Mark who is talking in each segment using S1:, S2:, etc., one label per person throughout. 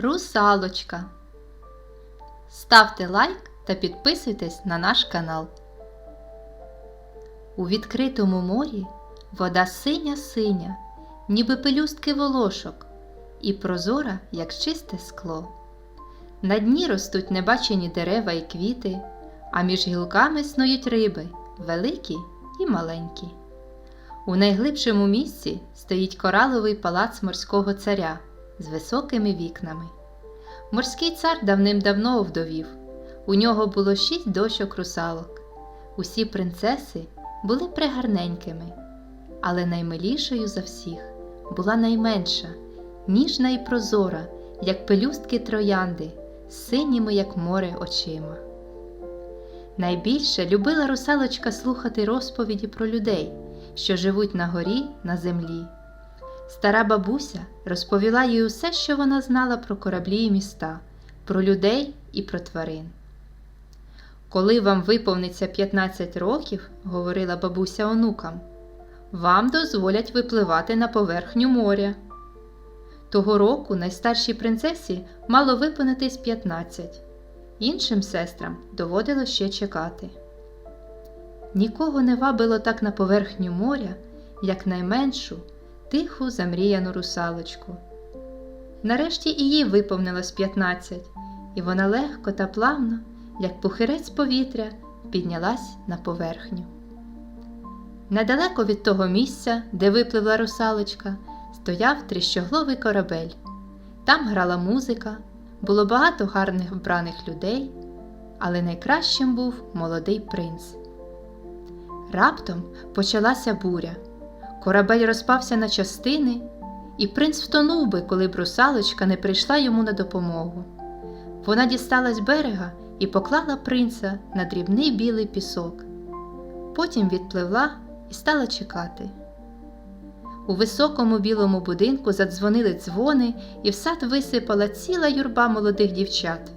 S1: Русалочка. Ставте лайк та підписуйтесь на наш канал. У відкритому морі вода синя-синя, ніби пелюстки волошок, і прозора, як чисте скло. На дні ростуть небачені дерева і квіти, а між гілками снують риби, великі і маленькі. У найглибшому місці стоїть кораловий палац морського царя з високими вікнами. Морський цар давним-давно овдовів. У нього було шість дочок русалок. Усі принцеси були пригарненькими, але наймилішою за всіх була найменша, ніжна і прозора, як пелюстки троянди, синіми, як море, очима. Найбільше любила русалочка слухати розповіді про людей, що живуть на горі на землі. Стара бабуся розповіла їй усе, що вона знала про кораблі і міста, про людей і про тварин. Коли вам виповниться 15 років, говорила бабуся онукам, вам дозволять випливати на поверхню моря. Того року найстаршій принцесі мало виповнитись 15, іншим сестрам доводило ще чекати. Нікого не вабило так на поверхню моря, як найменшу, тиху замріяну русалочку. Нарешті і їй виповнилось 15, і вона легко та плавно, як пухирець повітря, піднялась на поверхню. Недалеко від того місця, де випливла русалочка, стояв тріщогловий корабель. Там грала музика, було багато гарних вбраних людей, але найкращим був молодий принц. Раптом почалася буря. Корабель розпався на частини, і принц втонув би, коли б русалочка не прийшла йому на допомогу. Вона дісталась берега і поклала принца на дрібний білий пісок. Потім відпливла і стала чекати. У високому білому будинку задзвонили дзвони, і в сад висипала ціла юрба молодих дівчат.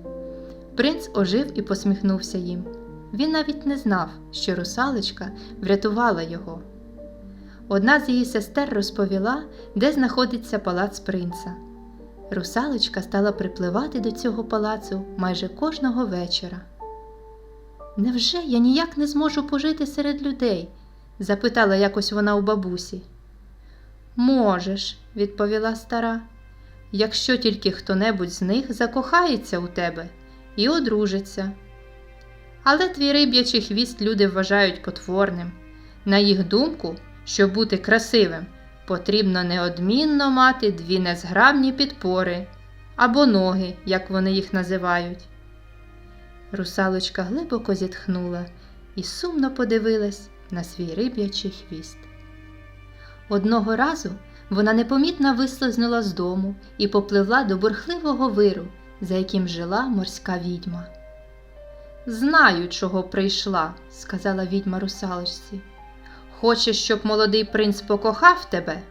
S1: Принц ожив і посміхнувся їм. Він навіть не знав, що русалочка врятувала його. Одна з її сестер розповіла, де знаходиться палац принца. Русалочка стала припливати до цього палацу майже кожного вечора. Невже я ніяк не зможу пожити серед людей? запитала якось вона у бабусі. Можеш, відповіла стара, якщо тільки хто-небудь з них закохається у тебе і одружиться. Але твій риб'ячий хвіст люди вважають потворним. На їх думку, щоб бути красивим, потрібно неодмінно мати дві незграбні підпори або ноги, як вони їх називають. Русалочка глибоко зітхнула і сумно подивилась на свій риб'ячий хвіст. Одного разу вона непомітно вислизнула з дому і попливла до бурхливого виру, за яким жила морська відьма. Знаю, чого прийшла, сказала відьма русалочці. Хочеш, щоб молодий принц покохав тебе?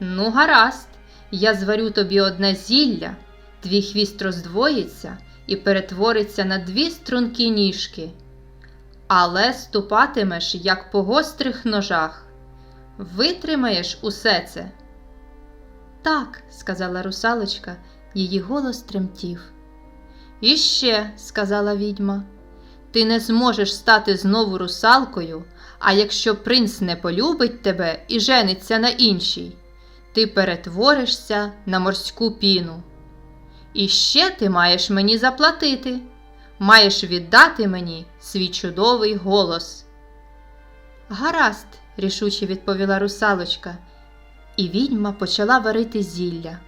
S1: Ну, гаразд, я зварю тобі одне зілля, твій хвіст роздвоїться і перетвориться на дві стрункі ніжки. Але ступатимеш, як по гострих ножах. Витримаєш усе це? Так, сказала русалочка, її голос тремтів. І ще, сказала відьма, ти не зможеш стати знову русалкою, а якщо принц не полюбить тебе і жениться на іншій, ти перетворишся на морську піну. І ще ти маєш мені заплатити, маєш віддати мені свій чудовий голос. Гаразд, рішуче відповіла русалочка, і відьма почала варити зілля.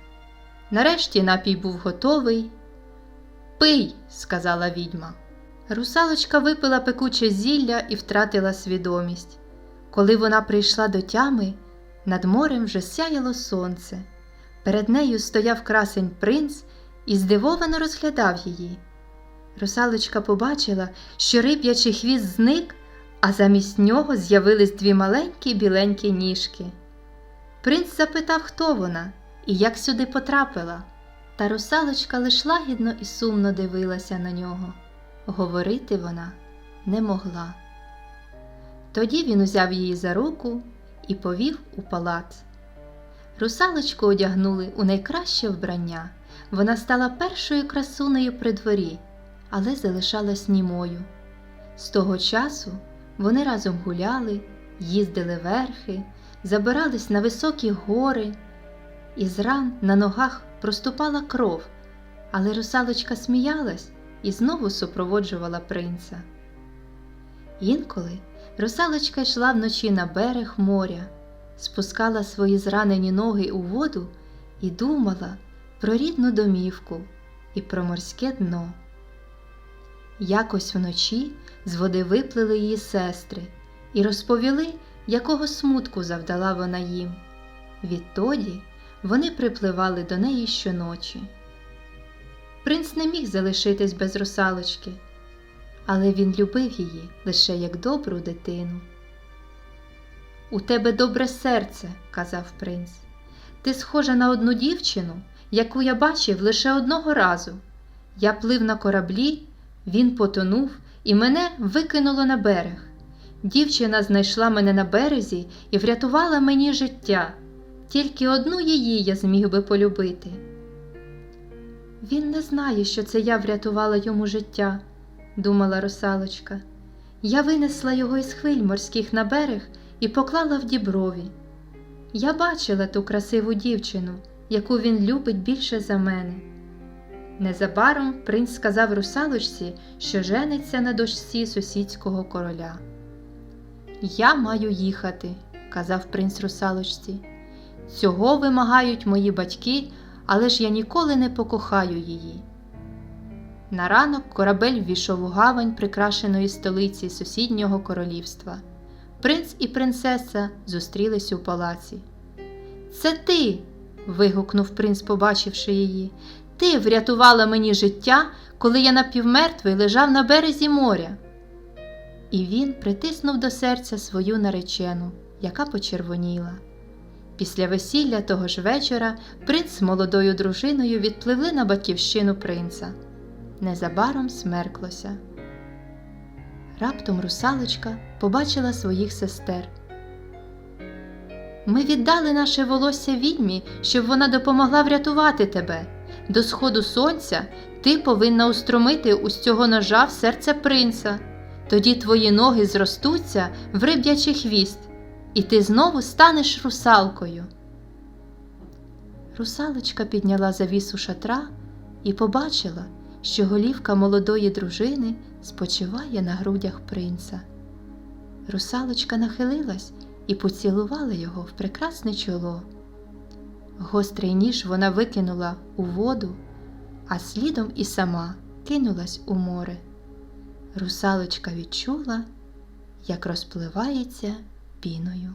S1: Нарешті напій був готовий. Пий, сказала відьма. Русалочка випила пекуче зілля і втратила свідомість. Коли вона прийшла до тями, над морем вже сяяло сонце. Перед нею стояв красень принц і здивовано розглядав її. Русалочка побачила, що риб'ячий хвіст зник, а замість нього з'явились дві маленькі біленькі ніжки. Принц запитав, хто вона і як сюди потрапила, та русалочка лиш лагідно і сумно дивилася на нього. Говорити вона не могла. Тоді він узяв її за руку і повів у палац. Русалочку одягнули у найкраще вбрання, вона стала першою красунею при дворі, але залишалась німою. З того часу вони разом гуляли, їздили верхи, забирались на високі гори, і з ран на ногах проступала кров, але русалочка сміялась і знову супроводжувала принца. Інколи русалочка йшла вночі на берег моря, спускала свої зранені ноги у воду і думала про рідну домівку і про морське дно. Якось вночі з води виплили її сестри і розповіли, якого смутку завдала вона їм. Відтоді вони припливали до неї щоночі. Принц не міг залишитись без русалочки, але він любив її лише як добру дитину. У тебе добре серце, казав принц. Ти схожа на одну дівчину, яку я бачив лише одного разу. Я плив на кораблі, він потонув і мене викинуло на берег. Дівчина знайшла мене на березі і врятувала мені життя. Тільки одну її я зміг би полюбити. Він не знає, що це я врятувала йому життя, думала русалочка. Я винесла його із хвиль морських на берег і поклала в діброві. Я бачила ту красиву дівчину, яку він любить більше за мене. Незабаром принц сказав русалочці, що жениться на дочці сусідського короля. Я маю їхати, казав принц русалочці. Цього вимагають мої батьки, але ж я ніколи не покохаю її. На ранок корабель ввійшов у гавань прикрашеної столиці сусіднього королівства. Принц і принцеса зустрілись у палаці. Це ти. вигукнув принц, побачивши її. Ти врятувала мені життя, коли я напівмертвий лежав на березі моря. І він притиснув до серця свою наречену, яка почервоніла. Після весілля того ж вечора принц з молодою дружиною відпливли на батьківщину принца. Незабаром смерклося. Раптом русалочка побачила своїх сестер. Ми віддали наше волосся відьмі, щоб вона допомогла врятувати тебе. До сходу сонця ти повинна устромити ось цього ножа в серце принца. Тоді твої ноги зростуться в риб'ячий хвіст, і ти знову станеш русалкою. Русалочка підняла завісу шатра і побачила, що голівка молодої дружини спочиває на грудях принца. Русалочка нахилилась і поцілувала його в прекрасне чоло. Гострий ніж вона викинула у воду, а слідом і сама кинулась у море. Русалочка відчула, як розпливається піною.